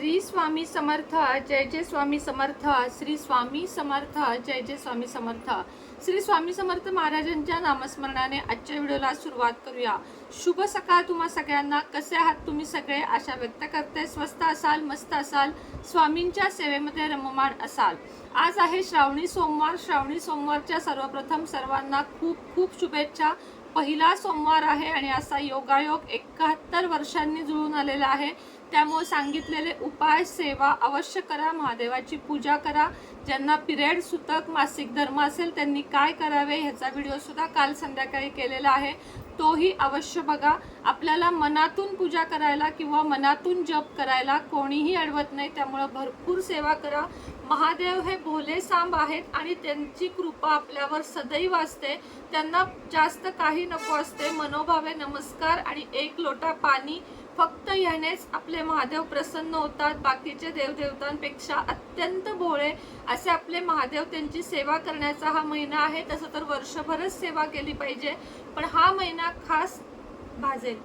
श्री स्वामी समर्थ जय जय स्वामी समर्थ श्री स्वामी समर्थ जय जय स्वामी समर्थ. श्री स्वामी समर्थ महाराजांच्या नामस्मरणाने आजच्या व्हिडिओला सुरुवात करूया. शुभ सकाळ तुम्हा सगळ्यांना. कसे आहात तुम्ही सगळे? आशा व्यक्त करते. स्वस्त असाल मस्त असाल स्वामींच्या सेवेमध्ये रममाण असाल. आज आहे श्रावणी सोमवार. श्रावणी सोमवारच्या सर्वप्रथम सर्वांना खूप खूप शुभेच्छा. पहिला सोमवार आहे आणि असा योगायोग एकाहत्तर वर्षांनी जुळून आलेला आहे. त्यामुळे सांगितलेले उपाय सेवा अवश्य करा महादेवाची पूजा करा. ज्यांना पिरियड सुतक मासिक धर्म असेल त्यांनी काय करावे ह्याचा व्हिडिओसुद्धा काल संध्याकाळी केलेला आहे. तोही अवश्य बघा. आपल्याला मनातून पूजा करायला किंवा मनातून जप करायला कोणीही अडवत नाही. त्यामुळं भरपूर सेवा करा. महादेव हे भोले सांब आहेत आणि त्यांची कृपा आपल्यावर सदैव असते. त्यांना जास्त काही नको असते. मनोभावे नमस्कार आणि एक लोटा पाणी फक्त ह्यानेच आपले महादेव प्रसन्न होतात बाकीचे देवदेवतांपेक्षा अत्यंत भोळे असे आपले महादेव त्यांची सेवा करण्याचा हा महिना आहे. तसं तर वर्षभरच सेवा केली पाहिजे. पण हा महिना खास भाजेल.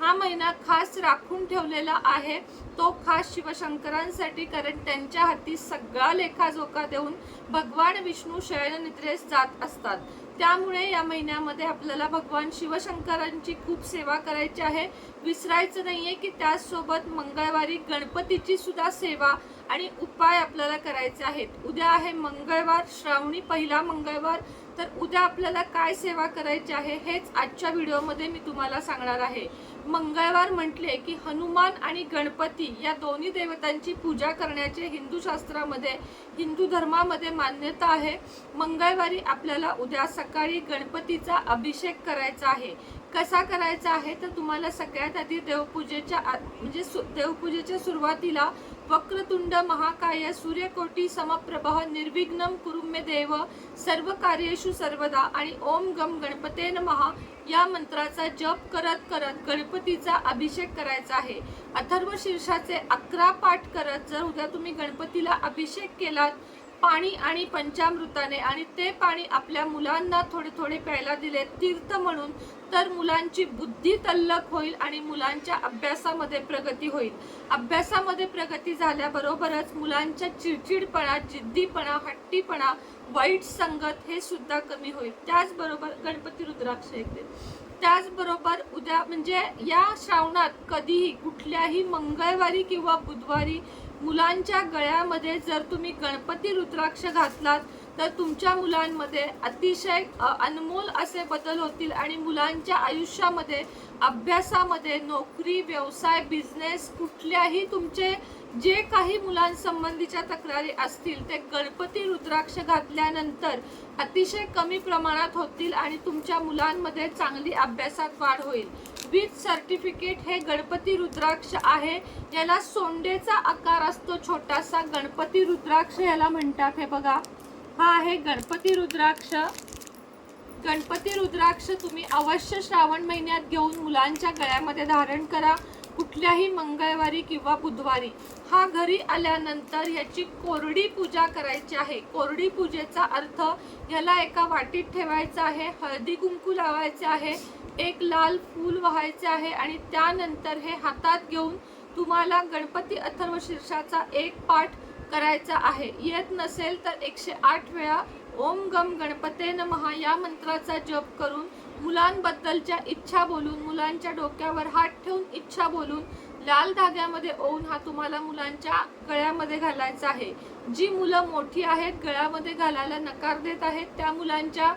हा महिना खास राखून ठेवलेला आहे. तो खास शिवशंकरांसाठी कारण त्यांच्या हाती सगळा लेखाजोखा देऊन भगवान विष्णू शयननिद्रेस जात असतात. त्यामुळे या महिन्यामध्ये आपल्याला भगवान शिवशंकरांची खूप सेवा करायची आहे. विसरायचं नाहीये की त्याचसोबत मंगळवारी गणपतीची सुद्धा सेवा आणि उपाय आपल्याला करायचे आहेत. उद्या आहे मंगळवार श्रावणी पहिला मंगळवार. तर उद्या आपल्याला काय सेवा करायची आहे हेच आजच्या व्हिडिओमध्ये मी तुम्हाला सांगणार आहे. मंगळवार म्हटले की हनुमान आणि गणपती या दोन्ही देवतांची पूजा करण्याचे हिंदू शास्त्रामध्ये हिंदू धर्मामध्ये मान्यता आहे. मंगळवारी आपल्याला उद्या सकाळी गणपतीचा अभिषेक करायचा आहे. कसा करायचा आहे? तर तुम्हाला सगळ्यात आधी देवपूजेच्या आ- म्हणजे सु- देवपूजेच्या सुरुवातीला वक्रतुंड महाकाय सूर्यकोटी समप्रभ निर्विघ्नम कुरुमे देव सर्व कार्येषु सर्वदा आणि ओम गम गणपते महा या मंत्राचा जप करत करत गणपतीचा अभिषेक करायचा आहे. अथर्व शीर्षाचे अकरा पाठ करत जर उद्या तुम्ही गणपतीला अभिषेक केलात पाणी आणि पंचामृताने आणि ते पाणी आपल्या मुलांना थोडे थोडे प्यायला दिले तीर्थ म्हणून तर मुलांची बुद्धी तल्लक होईल आणि मुलांच्या अभ्यासामध्ये प्रगती होईल. अभ्यासामध्ये प्रगती झाल्याबरोबरच मुलांच्या चिडचिडपणा जिद्दीपणा हट्टीपणा वाईट संगत हे सुद्धा कमी होईल. त्याचबरोबर गणपती रुद्राक्ष येते. त्याचबरोबर उद्या म्हणजे या श्रावणात कधीही कुठल्याही मंगळवारी किंवा बुधवारी मुलांच्या गळ्यामध्ये जर तुम्ही गणपती रुद्राक्ष घातलात तर तुमच्या मुलांमध्ये अतिशय अनमोल असे बदल होतील आणि मुलांच्या आयुष्यामध्ये अभ्यासामध्ये नोकरी व्यवसाय बिझनेस कुठल्याही तुमचे जे काही मुलांसंबंधीच्या तक्रारी असतील ते गणपती रुद्राक्ष घातल्यानंतर अतिशय कमी प्रमाणात होतील आणि तुमच्या मुलांमध्ये चांगली अभ्यासात वाढ होईल. विथ सर्टिफिकेट हे गणपती रुद्राक्ष आहे. याला सोंडेचा आकार असतो छोटासा. गणपती रुद्राक्ष याला म्हणतात हे बघा. हा आहे गणपती रुद्राक्ष. गणपती रुद्राक्ष तुम्ही अवश्य श्रावण महिन्यात घेऊन मुलांच्या गळ्यामध्ये धारण करा. कुठल्याही मंगळवारी किंवा बुधवारी. हा घरी आल्यानंतर याची कोरडी पूजा करायची आहे. कोरडी पूजेचा अर्थ ह्याला एका वाटीत ठेवायचा आहे हळदी कुंकू लावायचे आहे एक लाल फूल व्हायचे आहे आणि त्यानंतर हे हातात घेऊन तुम्हाला गणपती अथर्व शीर्षाचा एक पाठ करायचा आहे. येत नसेल तर एकशे आठ वेळा ओम गम गणपते नमहा या मंत्राचा जप करून मुलांबद्दलच्या इच्छा बोलून मुलांच्या डोक्यावर हात ठेवून इच्छा बोलून लाल धाग्यामध्ये ओवून हा तुम्हाला मुलांच्या गळ्यामध्ये घालायचा आहे. जी मुलं मोठी आहेत गळ्यामध्ये घालायला नकार देत आहेत त्या मुलांच्या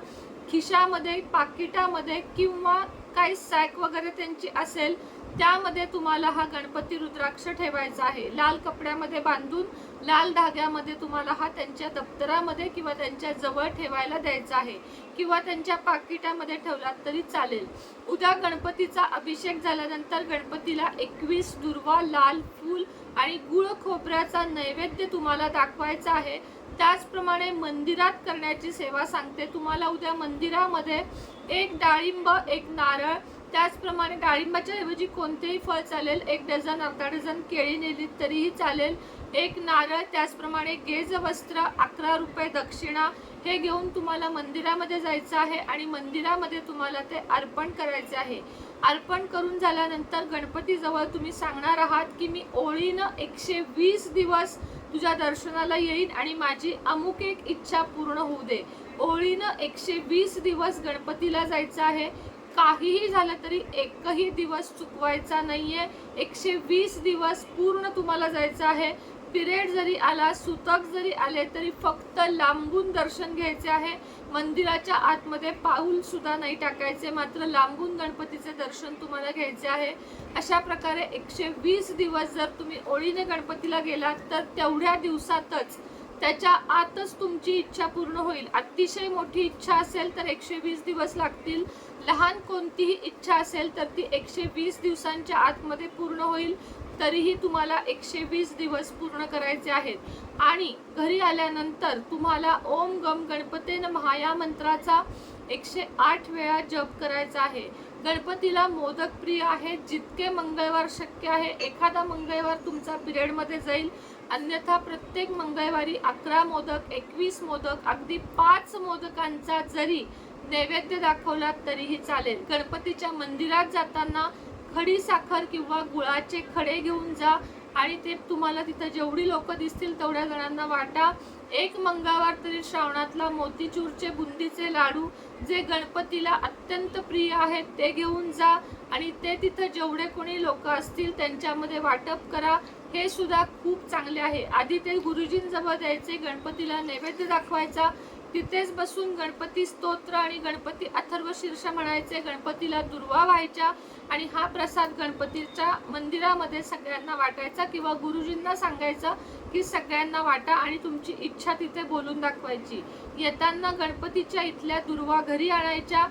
खिशामध्ये पाकिटामध्ये किंवा काही सॅक वगैरे त्यांची असेल त्यामध्ये तुम्हाला हा गणपती रुद्राक्ष ठेवायचा आहे. लाल कपड्यामध्ये बांधून लाल धाग्यामध्ये तुम्हाला हा त्यांच्या दप्तरामध्ये किंवा त्यांच्या जवळ ठेवायला द्यायचा आहे. किंवा त्यांच्या पाकिटामध्ये ठेवलात तरी चालेल. उद्या गणपतीचा अभिषेक झाल्यानंतर गणपतीला एकवीस दुर्वा लाल फूल आणि गुळ खोबऱ्याचा नैवेद्य तुम्हाला दाखवायचा आहे. त्याचप्रमाणे मंदिरात करण्याची सेवा सांगते. तुम्हाला उद्या मंदिरामध्ये एक डाळिंब एक नारळ त्याचप्रमाणे डाळिंबाच्या ऐवजी कोणतेही फळ चालेल एक डझन अर्धा डझन केळी नेलीत तरीही चालेल. एक नारळ त्याचप्रमाणे गेज वस्त्र अकरा रुपये दक्षिणा हे घेऊन तुम्हाला मंदिरामध्ये जायचं आहे आणि मंदिरामध्ये तुम्हाला ते अर्पण करायचे आहे. अर्पण करून झाल्यानंतर गणपतीजवळ तुम्ही सांगणार आहात की मी ओळीनं एकशे वीस दिवस तुझ्या दर्शनाला येईन आणि माझी अमुक एक इच्छा पूर्ण होऊ दे. ओळीनं एकशे वीस दिवस गणपतीला जायचं आहे. काहीही झालं तरी एकही दिवस चुकवायचा नाही आहे एकशे वीस दिवस पूर्ण तुम्हाला जायचं आहे. पिरियड जरी आला सुतक जरी आले तरी फक्त लांबून दर्शन घ्यायचे आहे. मंदिराच्या आतमध्ये पाऊल सुद्धा नाही टाकायचे मात्र लांबून गणपतीचे दर्शन तुम्हाला घ्यायचे आहे. अशा प्रकारे एकशे वीस दिवस जर तुम्ही ओळीने गणपतीला गेलात तर तेवढ्या दिवसातच त्याच्या आतच तुमची इच्छा पूर्ण होईल. अतिशय मोठी इच्छा असेल तर एकशे वीस दिवस लागतील. लहान कोणतीही इच्छा असेल तर ती एकशे वीस दिवसांच्या आतमध्ये पूर्ण होईल. तरीही तुम्हाला एकशे वीस दिवस पूर्ण करायचे आहेत. आणि घरी आल्यानंतर तुम्हाला ओम गम गणपतेन महा मंत्राचा एकशे आठ वेळा जप करायचा आहे. गणपतीला मोदक प्रिय आहे जितके मंगळवार शक्य आहे एखादा मंगळवार तुमचा पिरियडमध्ये जाईल. अन्यथा प्रत्येक मंगळवारी अकरा मोदक एकवीस मोदक अगदी पाच मोदकांचा जरी नैवेद्य दाखवला तरीही चालेल. गणपतीच्या मंदिरात जाताना खडी साखर किंवा गुळाचे खडे घेऊन जा आणि ते तुम्हाला तिथं जेवढी लोक दिसतील तेवढ्या जणांना वाटा. एक मंगळवार तरी श्रावणातला मोतीचूरचे बुंदीचे लाडू जे गणपतीला अत्यंत प्रिय आहेत ते घेऊन जा आणि ते तिथं जेवढे कोणी लोक असतील त्यांच्यामध्ये वाटप करा. हे सुद्धा खूप चांगले आहे. आधी ते गुरुजींजवळ द्यायचे गणपतीला नैवेद्य दाखवायचा. तिथेच बसून गणपती स्तोत्र आणि गणपती अथर्व शीर्ष म्हणायचे गणपतीला दुर्वा व्हायच्या आणि हा प्रसाद गणपतीच्या मंदिरामध्ये सगळ्यांना वाटायचा किंवा गुरुजींना सांगायचं की सगळ्यांना वाटा आणि तुमची इच्छा तिथे बोलून दाखवायची. येताना गणपतीच्या इथल्या दुर्वा घरी आणायच्या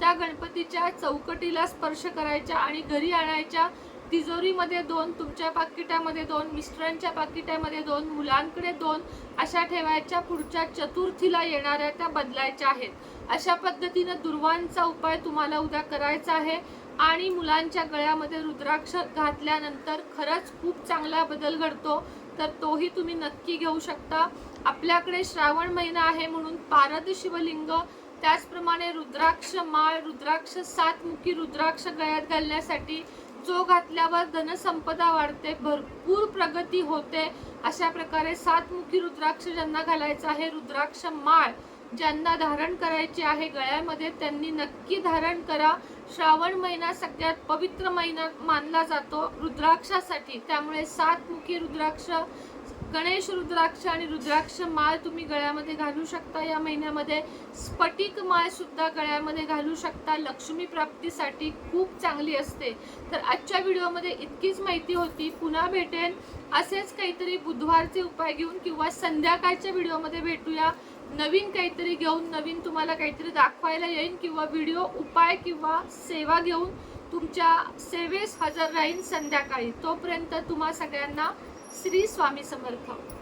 त्या गणपतीच्या चौकटीला स्पर्श करायच्या आणि घरी आणायच्या. तिजोरीमध्ये दोन तुमच्या पाकिटामध्ये दोन मिस्टरांच्या पाकिटामध्ये दोन मुलांकडे दोन अशा ठेवायच्या पुढच्या चतुर्थीला येणाऱ्या त्या बदलायच्या आहेत. अशा पद्धतीनं दुर्वांचा उपाय तुम्हाला उद्या करायचा आहे आणि मुलांच्या गळ्यामध्ये रुद्राक्ष घातल्यानंतर खरंच खूप चांगला बदल घडतो तर तोही तुम्ही नक्की घेऊ शकता. आपल्याकडे श्रावण महिना आहे म्हणून पारद शिवलिंग त्याचप्रमाणे रुद्राक्ष माळ रुद्राक्ष सातमुखी रुद्राक्ष गळ्यात घालण्यासाठी जो घातल्यावर धनसंपदा वाढते भरपूर प्रगती होते अशा प्रकारे सातमुखी रुद्राक्ष ज्यांना घालायचं आहे रुद्राक्ष माळ ज्यांना धारण करायचे आहे गळ्यामध्ये त्यांनी नक्की धारण करा. श्रावण महिना सगळ्यात पवित्र महिना मानला जातो रुद्राक्षासाठी. त्यामुळे सातमुखी रुद्राक्ष गणेश रुद्राक्ष आणि रुद्राक्ष माळ तुम्ही गळ्यामध्ये घालू शकता. या महिन्यामध्ये स्फटिक माळ सुद्धा गळ्यामध्ये घालू शकता. लक्ष्मी प्राप्तीसाठी खूप चांगली असते. तर आजच्या व्हिडिओमध्ये इतकीच माहिती होती. पुन्हा भेटेन. असेच काहीतरी बुधवारचे उपाय घेऊन किंवा संध्याकाळच्या व्हिडिओमध्ये भेटूया. नवीन काहीतरी घेऊन नवीन तुम्हाला काहीतरी दाखवायला येईन किंवा व्हिडिओ उपाय किंवा सेवा घेऊन तुमच्या सेवेस हजर राहीन संध्याकाळी. तोपर्यंत तुम्हा सगळ्यांना श्री स्वामी समर्थ.